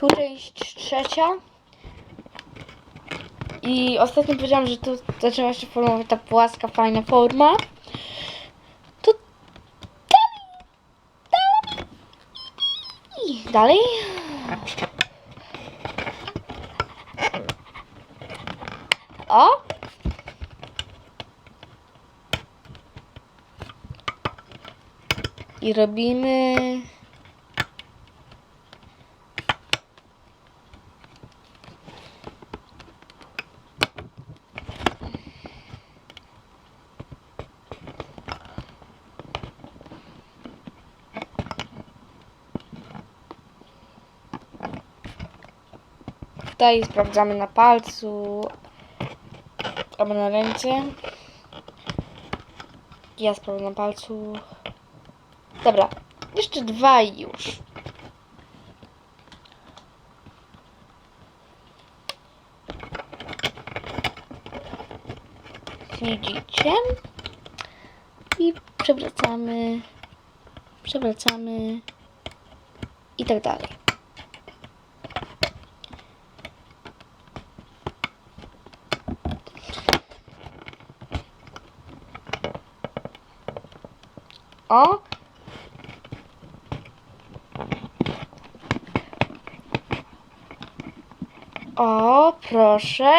Tu część trzecia. I ostatnio powiedziałam, że tu zaczęła się formować ta płaska, fajna forma. To dalej, dalej dalej. O! I robimy... Tutaj sprawdzamy na palcu albo na ręce. Ja sprawdzę na palcu. Dobra, jeszcze dwa i już. Widzicie? I przewracamy, przewracamy i tak dalej. O! O, proszę.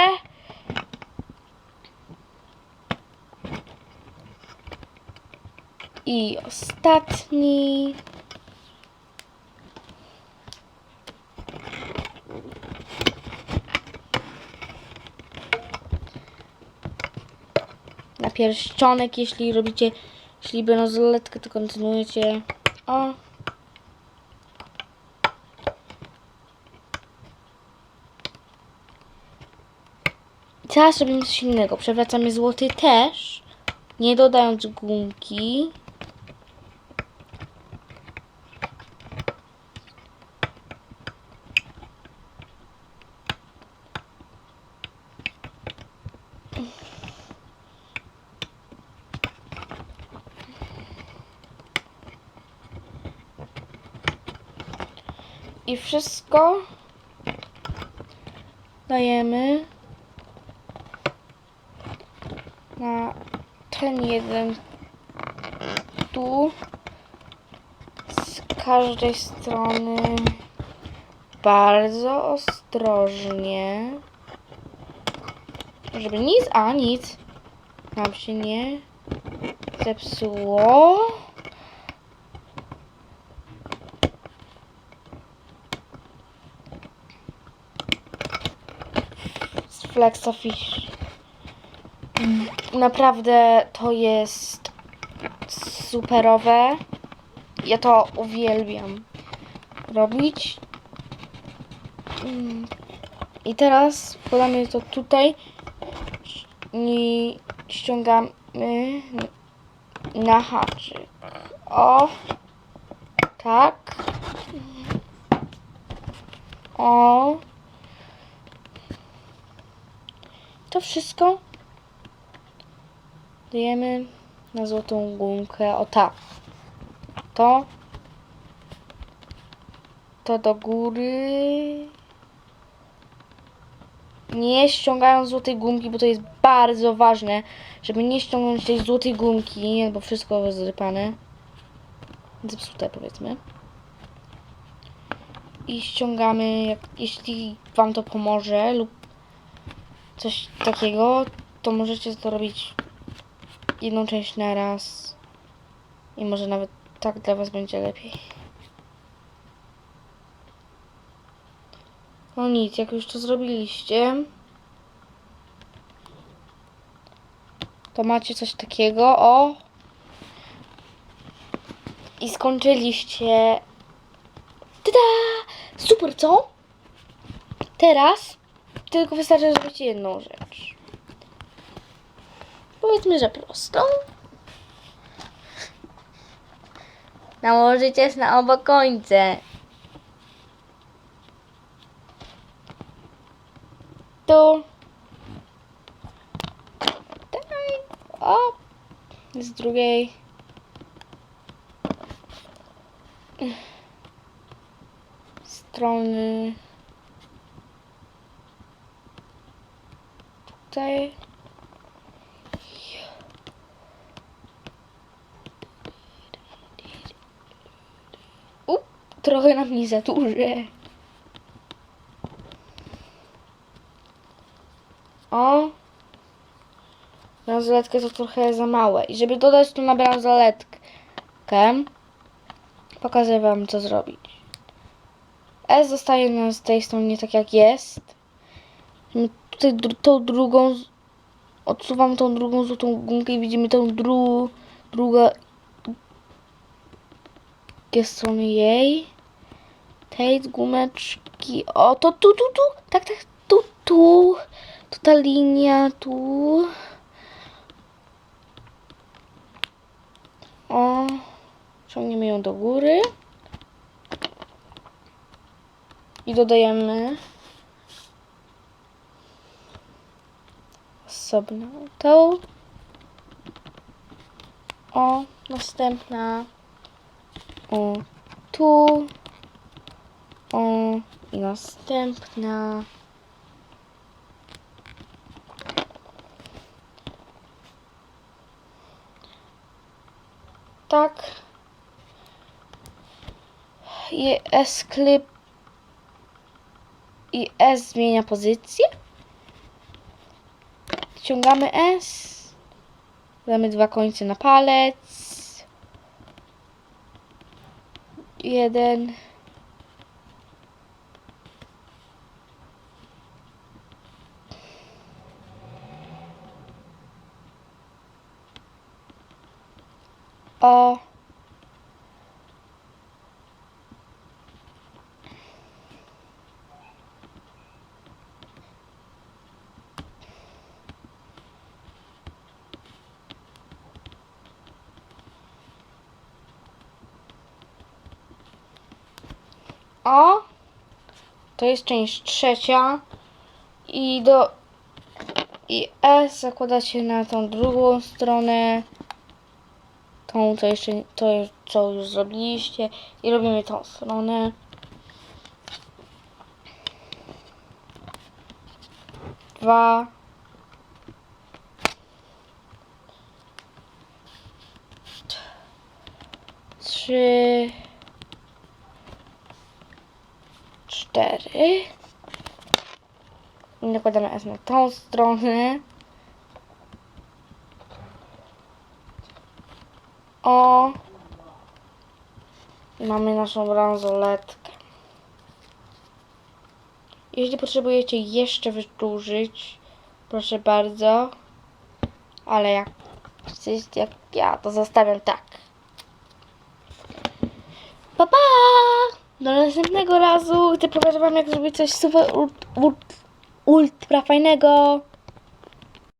I ostatni. Na pierścionek, jeśli robicie ślibonozoletkę, to kontynuujecie. O. Teraz robimy coś innego. Przewracamy złoty też, nie dodając gumki. I wszystko dajemy na ten jeden tu z każdej strony bardzo ostrożnie żeby nic, a nic nam się nie zepsuło. Z Flexofish. Naprawdę to jest superowe. Ja to uwielbiam robić. Mm. I teraz wkładamy to tutaj i ściągamy na haczyk. O, tak. O. To wszystko dajemy na złotą gumkę. O tak. To. To do góry. Nie ściągają złotej gumki, bo to jest bardzo ważne, żeby nie ściągnąć tej złotej gumki, bo wszystko jest zrypane. Zepsute powiedzmy. I ściągamy, jak, jeśli Wam to pomoże lub coś takiego, to możecie to robić jedną część na raz. I może nawet tak dla Was będzie lepiej. No nic, jak już to zrobiliście, to macie coś takiego, o. I skończyliście. Tada! Super, co? Teraz tylko wystarczy zrobić jedną rzecz. Powiedzmy, że prostą. Nałożycie na oba końce. Tu. Tutaj. O. Z drugiej. Strony. Tutaj. U, trochę nam nie za duże. O. Bransoletkę to trochę za małe. I żeby dodać tu na bransoletkę, pokażę wam co zrobić. S zostaje na tej stronie tak jak jest. Tutaj tą drugą, z- odsuwam tą drugą złotą gumkę i widzimy tą dru, druga drugie strony jej. Tej gumeczki. O, to tu, tu, tu. Tak, tak, tu, tu. Tu ta linia, tu. O, ciągniemy ją do góry. I dodajemy osobną tą. O, następna. O, tu. O, i następna. Tak. I S klip. I S zmienia pozycję. Ściągamy S. Damy dwa końce na palec. Jeden. O. O. To jest część trzecia. I do. I S zakładacie na tą drugą stronę. Tą, co jeszcze, to co już zrobiliście. I robimy tą stronę. Dwa. Trzy. Cztery. I nakładamy S na tą stronę. O. Mamy naszą bransoletkę. Jeśli potrzebujecie jeszcze wydłużyć, proszę bardzo. Ale jak jak ja, to zostawiam tak. Pa, pa! Do następnego razu, gdy pokażę wam jak zrobić coś super ult, ult, ultra fajnego.